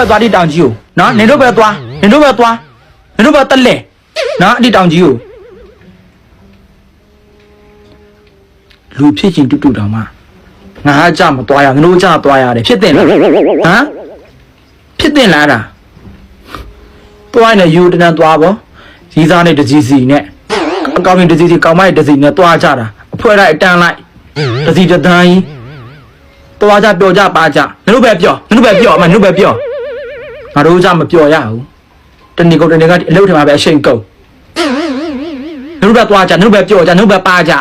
ပဲသွားဒီတောင်ကြီးကိုနော်နင်တို့ပဲသွားနင်တို့ပဲသွားနင်တို့ပဲတက်လဲနော်အဒီတောင်ကြီးကိုလူဖြစ်ချင်းတူတူတောင်မှငါအကြမသွားရငါတို့အကြသွားရတယ်ဖြစ်တဲ့လားဟမ်ဖြစ်တဲ့လားဒါသွားရင်လည်းယူတန်းသွားပေါ့ရီးစားနဲ့တကြီးစီနဲ့အကောင်ရင်တကြီးစီကောင်မရဲ့တကြီးနဲ့သွားကြတာအဖွဲလိုက်အတန်းလိုက်တကြီးတန်းကြီးသွားကြပျော်ကြပါကြငါတို့ပဲပျော်ငါတို့ပဲပျော်အမငါတို့ပဲပျော် ငါတို့ကြမပျော်ရဘူးတနေ့ကုန်တနေ့ကအလုပ်ထဲမှာပဲအရှိန်ကုန်ငါတို့ပဲသွားကြငါတို့ပဲပျော်ကြငါတို့ပဲပါကြ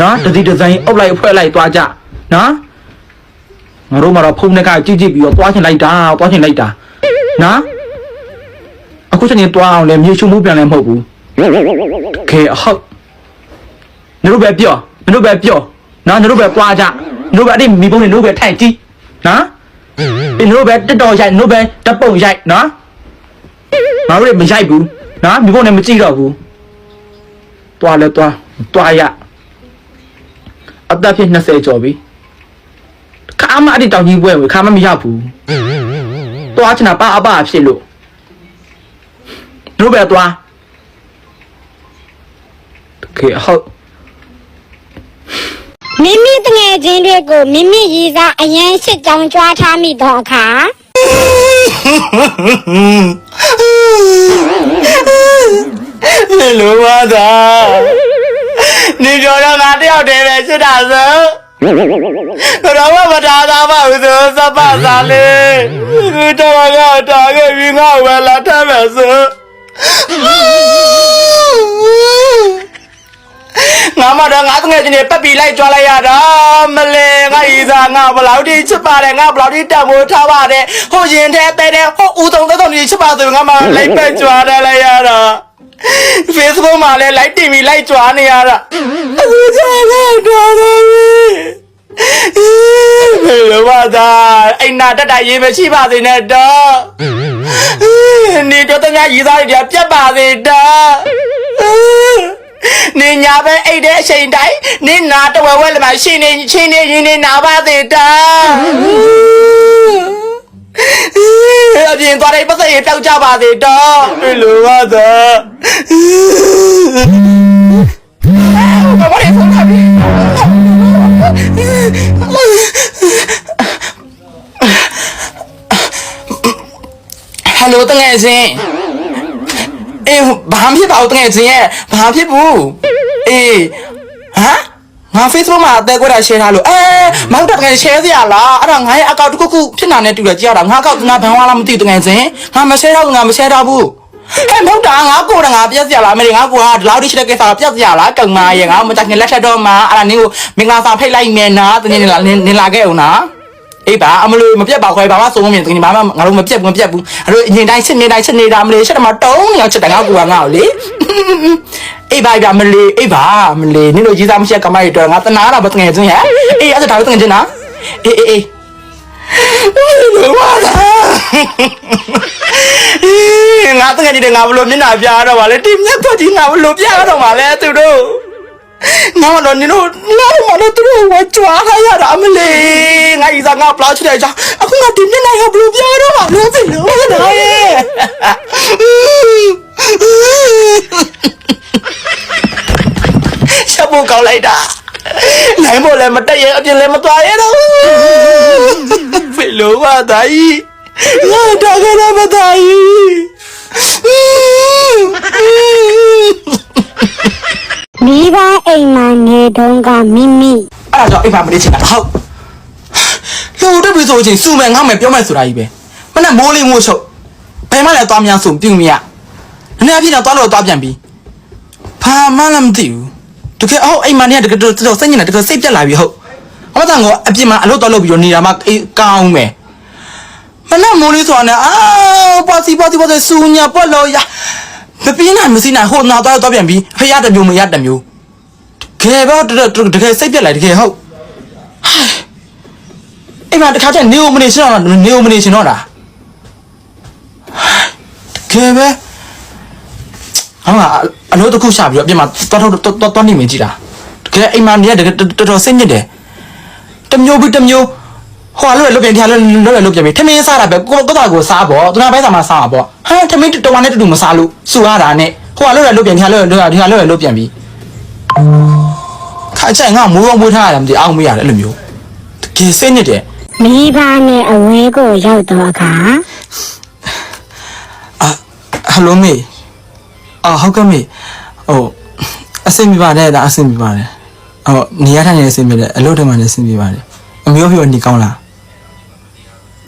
နော်တကြီးတန်းကြီးအုပ်လိုက်အဖွဲလိုက်သွားကြနော်ငါတို့မှာတော့ဖုန်းနဲ့ကကြည့်ကြည့်ပြီးတော့သွားချင်လိုက်တာသွားချင်လိုက်တာနော်အခုချက်ချင်းသွားအောင်လဲမြေရှုံမှုပြန်လဲမဟုတ်ဘူးခေအဟုတ်ငါတို့ပဲပြောငါတို့ပဲပြောနော်ငါတို့ပဲပွားကြငါတို့ပဲအဲ့ဒီမိဘုံနဲ့ငါတို့ပဲထိုင်ကြည့်နော် ဒီငါတို့ပဲတက်တော်ရိုက်ငါတို့ပဲတက်ပုံရိုက်နော်ငါတို့လည်းမရိုက်ဘူးနော်မိဘုံနဲ့မကြည့်တော့ဘူးတွားလဲတွားတွားရအသက်ဖြစ်20ကျော်ပြီခါမအဲ့ဒီတောင်ကြီးပွဲဝင်ခါမမရဘူးတွားချင်တာပါအပဖြစ်လို့တို့ပဲတွားခေဟုတ် မိမိတငယ်ချင်းတွေကိုမိမိရည်စားအရန်ရှစ်ကြောင်ကြွားထားမိသောအခါနေလိုပါသာနေပြောတော့ငါတယောက်တည်းပဲစစ်တာဆိုတော့မမထားသားပါဘူးဆိုစပ်ပါစားလေတော့ငါတာခဲ့ပြီးငါဝယ်လာထမ်းမယ်ဆို ငါမတော့ငါတငယ်ချင်းတွေပက်ပြီးလိုက်ကြွားလိုက်ရတာမလဲငါဤစားငါဘလောက်ထိချစ်ပါတယ်ငါဘလောက်ထိတံမိုးထားပါတယ်ဟိုရင်ထဲတဲတဲဟိုဦးတုံသက်တုံကြီးချစ်ပါဆိုငါမလိုက်ပက်ကြွားတယ်လိုက်ရတာ Facebook မှာလည်း like တင်ပြီး like ကြွားနေရတာအခုကျတော့တော်တော်ပြီဘယ်လိုပါသာအိမ်နာတက်တာရေးမရှိပါစေနဲ့တော့နေတော့တ냐ရေးသားတွေပြတ်ပါစေတော့ နေညာပဲအိတ်တဲ့အချိန်တိုင်းနေနာတဝဲဝဲလည်းမရှိနေချင်းနေရင်နေနာပါစေတော့အပြင်သွားတဲ့ပတ်သက်ရင်ပျောက်ကြပါစေတော့ဘယ်လိုပါသာဘာဘာလဲဖုန်းလာပြီဟယ်လိုတငယ်ချင်းအေးဘာမှဖြစ်ပါဘူးတငယ်ချင်းရဲ့ဘာဖြစ်ဘူး အေးဟမ်ငါ Facebook မှာအသေးကွက်တာ share ထားလို့အဲမောင်တက်ငယ် share စရာလားအဲ့ဒါငါရဲ့ account တစ်ခုခုဖြစ်နာနဲ့တူတယ်ကြည့်ရတာငါ account ငါဘန်ဝါလားမသိဘူးတငယ်ချင်းငါမ share တော့ဘူးငါမ share တော့ဘူးဟဲ့မဟုတ်တာငါကိုယ်တငါပြက်စရာလားမင်းငါကိုကဒီလောက်ထိရှိတဲ့ကိစ္စပြက်စရာလားကုံမရဲ့ငါမကြခင်လက်ထက်တော့မှအဲ့ဒါနင်းကိုမင်္ဂလာဆောင်ဖိတ်လိုက်မယ်နာတကယ်နေလာနေလာခဲ့အောင်နော် အေးပါအမလို့မပြက်ပါခွဲဘာမှစိုးမမြင်တကယ်ဘာမှငါတို့မပြက်ဘူးမပြက်ဘူးအဲ့လိုအရင်တိုင်းစစ်နေတိုင်းစစ်နေတာမလို့ရှက်တယ်မှာတုံးနေအောင်ချက်တယ်ငါကူကငါ့ကိုလေအေးပါပြမလေးအေးပါမလေးနင်တို့ကြီးစားမရှိကမိုက်တော့ငါတနာတာပဲတကယ်ချင်းဟဲ့အေးအဲ့ဒါဒါပဲတကယ်ချင်းနော်အေးအေးအေးလောပါလားငါတကယ်ကြီးငါဘလို့မျက်နှာပြတော့ပါလေဒီမျက်ခွက်ကြီးငါဘလို့ပြတော့ပါလေသူတို့ ငါတော့နင်တို့လာမလို့သူတို့ဝကြွားထားရတာမလေးငါဤစားငါပလောက်ချစ်တဲ့ကြောင့်အခုငါဒီမျက်နှာကဘလို့ပြတော့ပါလို့သိလို့နော်ရှပ်ဖို့ကောင်းလိုက်တာနိုင်ဖို့လည်းမတက်ရဲ့အပြင်လည်းမသွားရတော့ဖေလိုပါသားကြီးငါတာကြရမသားကြီး မိဘအိမ်မှာနေတုန်းကမိမိအဲ့ဒါကြောင့်အိမ်မှာမနေချင်တာဟုတ်လူတက်ပြီဆိုချင်းစူမယ်ငေါမယ်ပြောမယ်ဆိုတာကြီးပဲမနဲ့မိုးလေးမိုးချုပ်ဘယ်မှလည်းသွားများဆိုပြုံမရနည်းနည်းအဖြစ်တော့သွားလို့သွားပြန်ပြီဘာမှလည်းမသိဘူးတကယ်ဟုတ်အိမ်မှာနေတကယ်တော့စိတ်ညစ်နေတကယ်စိတ်ပြက်လာပြီဟုတ်အမတန်ကအပြင်မှာအလုပ်တော်လုပ်ပြီးတော့နေတာမှအေးကောင်းမယ်မနဲ့မိုးလေးဆိုတာနဲ့အာပွားစီပွားစီပွားစီစူညာပွက်လို့ရ မပြင်းနိုင်မစီနိုင်ဟိုနာတော့တော့ပြန်ပြီဖရတစ်မျိုးမရတစ်မျိုးတကယ်တော့တကယ်စိတ်ပြက်လာတကယ်ဟုတ်အိမ်မှာတခါကျနေဦးမနေရှင်တော့နေဦးမနေရှင်တော့လားကဲပဲအမအလို့တခုရှာပြီးတော့အပြင်မှာတော်တော်တော်တော်နေမြင်ကြည့်တာတကယ်အိမ်မှာနေရတကယ်တော်တော်စိတ်ညစ်တယ်တမျိုးပြီးတမျိုး ဟဟိုကလို့လွတ်ပြန်တရားလွတ်လွတ်လွတ်ပြန်ပြီထမင်းစားတာပဲကိုကိုသားကိုစားပေါ့သူနာဘဲစားမှာစားမှာပေါ့ဟမ်ထမင်းတော်မနဲ့တူတူမစားလို့စူရတာနဲ့ဟိုကလို့လွတ်ပြန်တရားလွတ်လွတ်တရားလွတ်လွတ်ပြန်ပြီခါချိုင်ငါမိုးရောမွေးထားရတယ်မသိအောင်မရတယ်အဲ့လိုမျိုးတကယ်စိတ်နစ်တယ်မိဘနဲ့အဝဲကိုရောက်တော့အခါအာဟယ်လိုမေအာဟုတ်ကဲ့မေဟိုအဆင်ပြေပါတယ်ဒါအဆင်ပြေပါတယ်ဟိုနေရထိုင်နေအဆင်ပြေတယ်အလုပ်တွေမှာလည်းအဆင်ပြေပါတယ်အမျိုးပြောနေကောင်းလား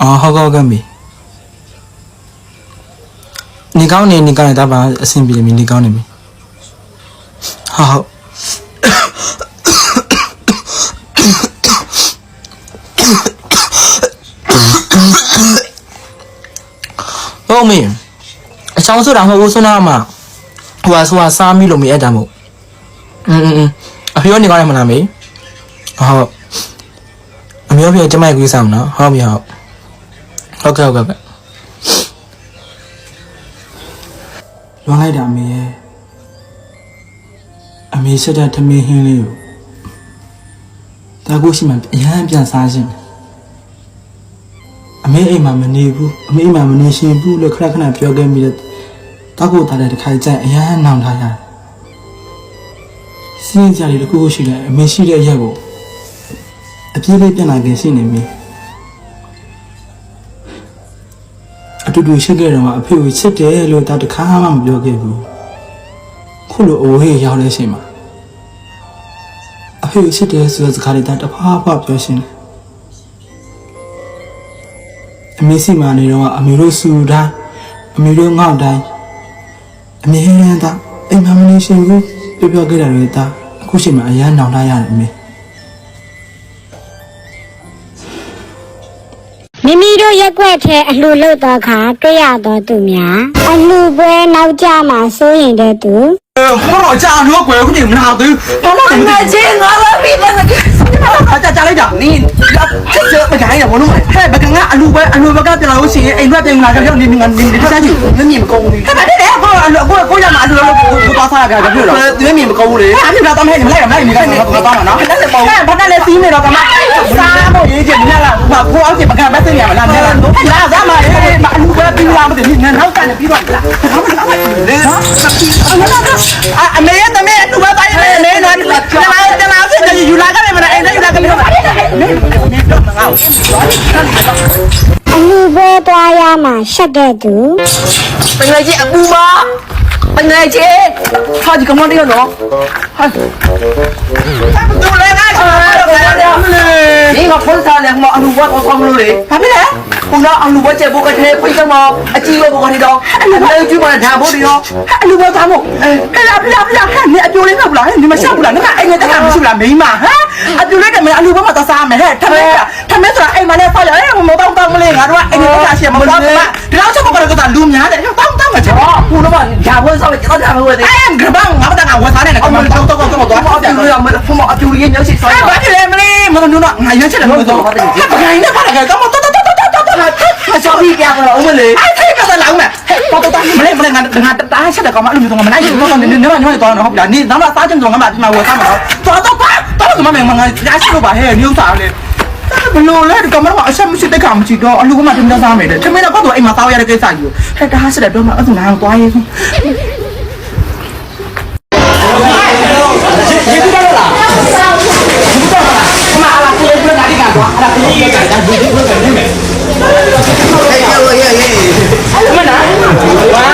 အော်ဟုတ်ကဲ့ဟုတ်ကဲ့မေနေကောင်းနေနေကောင်းနေဒါပါအဆင်ပြေတယ်မေနေကောင်းနေမေဟုတ်ဟုတ်ဟုတ်မေအချောင်းဆိုတာမဟုတ်ဘူးဆွနာမှာဟိုဟာဆိုဟာစားမိလို့မေအဲ့ဒါမို့อืมอืมအဖေရောနေကောင်းနေမလားမေဟုတ်အမျိုးဖေကျမရဲ့ကွေးဆောင်နော်ဟုတ်ပြီဟုတ် ဟုတ်ကဲ့ဟုတ်ကဲ့ပဲလွန်လိုက်တာမေရဲ့အမေဆက်တဲ့ထမင်းဟင်းလေးကိုတာကိုရှိမှအရန်ပြန်စားခြင်းအမေအိမ်မှာမနေဘူးအမေအိမ်မှာမနေရှင်ဘူးလို့ခဏခဏပြောခဲ့မိတယ်တာကိုတာတဲ့တစ်ခါကြိုက်အရန်နောင်ထားရတယ်စင်းကြလေးတစ်ခုခုရှိတယ်အမေရှိတဲ့ရက်ကိုအပြေးလေးပြန်လာခင်ရှိနေပြီ အတူတူရှိခဲ့တော့အဖေကိုချစ်တယ်လို့တာတစ်ခါမှမပြောခဲ့ဘူးခုလိုအဝေးရောက်တဲ့ချိန်မှာအဖေကိုချစ်တယ်ဆိုတဲ့စကားလေးတာတစ်ဖားဖားပြောရှင်တယ်အမေစီမာနေတော့အမေတို့စူတိုင်းအမေတို့ငေါ့တိုင်းအမေဟင်းရန်တာအိမ်မမနေရှင်ဘူးပြောပြောခဲ့တယ်လေတာအခုချိန်မှာအရန်နောင်လာရတယ်အမေမိ က်ွက်ထဲအလှလို့တော့အခါတွေ့ရတော့သူများအလှပွဲနောက်ကျမှစိုးရင်တဲ့သူဟောကြာလို့ကွယ်ခုနေမနာသေးဘာလို့လဲငါချင်းငါလာပြီငါကြာကြာလိုက်တာနင်းချစ်ချမခိုင်းရဘလို့ဟဲ့ဘကငါအလူပဲအလူဘကပြန်လာလို့ရှိရင်အိမ်ဘက်ပြန်လာကြတော့နေငါနေတခြားကြီးမမြင်မကောင်းဘူးဟဲ့တဲ့ တဲ့ဟောအလူကိုကိုရမှာအလူလို့ကိုသွားစားရကြပြောတော့သူမြင်မကောင်းဘူးလေအဲ့ဒီတော့တမ်းဟဲ့မလိုက်မလိုက်နေကနေတော့သွားမှာနော်ဟဲ့တဲ့ပေါ့ဟဲ့ဘာနဲ့လဲစီးနေတော့ကမစားဖို့ရေးချင်နေလားဘာကိုအောင်ချင်ဘကဘက်စင်ရမလားနေလားလာစားမှာလေအလူပဲပြီးလာမသိနေနောက်ကနေပြီးတော့လားလေအမေရဲ့တမေအလူပဲတိုင်းနေနေနော်တလားတလားစစ်တယ်ယူလာခဲ့မယ်မလားအိမ်ထဲယူလာခဲ့မယ်မလားနေနေတော့ငါ့ကိုအ လူပဲသွားရမှာရှက်တဲ့သူပညာကြီးအပူပါပညာကြီးဟာဒီကမတေးရနော်ဟာဒူလည်းနာချာတော့မလဲဒီကခေါ်တာလည်းမအလူဘတ်အောင်လို့လေဘာဖြစ်လဲခုနအလူဘတ်ချက်ဖို့ကတည်းကဖိတ်သမားအကြီးရောပေါ့ကနေတော့လည်းကျွေးမလာဒါဖို့တွေရောအလူဘတ်သားမို့အဲ့လာလာလာဟဲ့နေအပြိုလေးကဘူးလားနေမရှက်ဘူးလားငါအဲ့ငါတက်တာမရှိဘူးလားမိမဟမ်အပြိုလေးတယ်မအလူဘတ်မှာသွားစားမယ်ဟဲ့ထမဲထမဲဆိုတာအိမ်မှာလည်းဖောက်ရအဲ့ င်းမလေးငါတို့ကအိမ်နဲ့တခါရှိမတော့ဘူးဒီလောက်ချက်ဘုတ်ကတော့လူများတယ်တောင်းတောင်းမှာချောခုတော့ဓာဖို့ဆောက်တယ်တော့ဓာဖို့တယ်အဲကဘာငါမတကဝတ်စားနေတယ်ကောင်းတော့တော့တော့တော့တော့အပြိုလေးကမဖမအပြိုလေးညှောက်စီဆောက်ဘာဖြစ်လဲမလေးမလို့တော့ငါရွှေချက်တယ်မလို့တော့ဘာခိုင်းနေပါလဲကောတော့တော့တော့တော့တော့အချောပြီးပြတော့ဦးမလေးအဲ့ထိကစားလောင်းမယ်တော့တော့မလေးမလေးငါငါတားချက်တယ်ကောမအဲ့လိုမျိုးတော့မနိုင်ဘူးတော့နေနေနေနေတော့ဟုတ်လားနေတော့စားချင်တော့ငါမှဒီမှာဝယ်စားမှာတော့တော့တော့တော့ငါမငါရရှိလို့ပါဟဲ့ညှို့စားလေ ဘလို့လဲဒီကမ္ဘာမှာအဆက်မရှိတဲ့ခါမရှိတော့အလူကမှတင်ပြစားမယ်တဲ့တင်မင်းတော့ကတော့အိမ်မှာသားရတဲ့ကိစ္စကြီးကိုဟဲ့ဒါဆက်တယ်ပြောမှအဲ့ဒါလည်းသွားရဲဆုံးအဲ့ဒါကလေးကဒါဒီကတော့ရတယ်။အဲ့လိုမနာ။ဝါ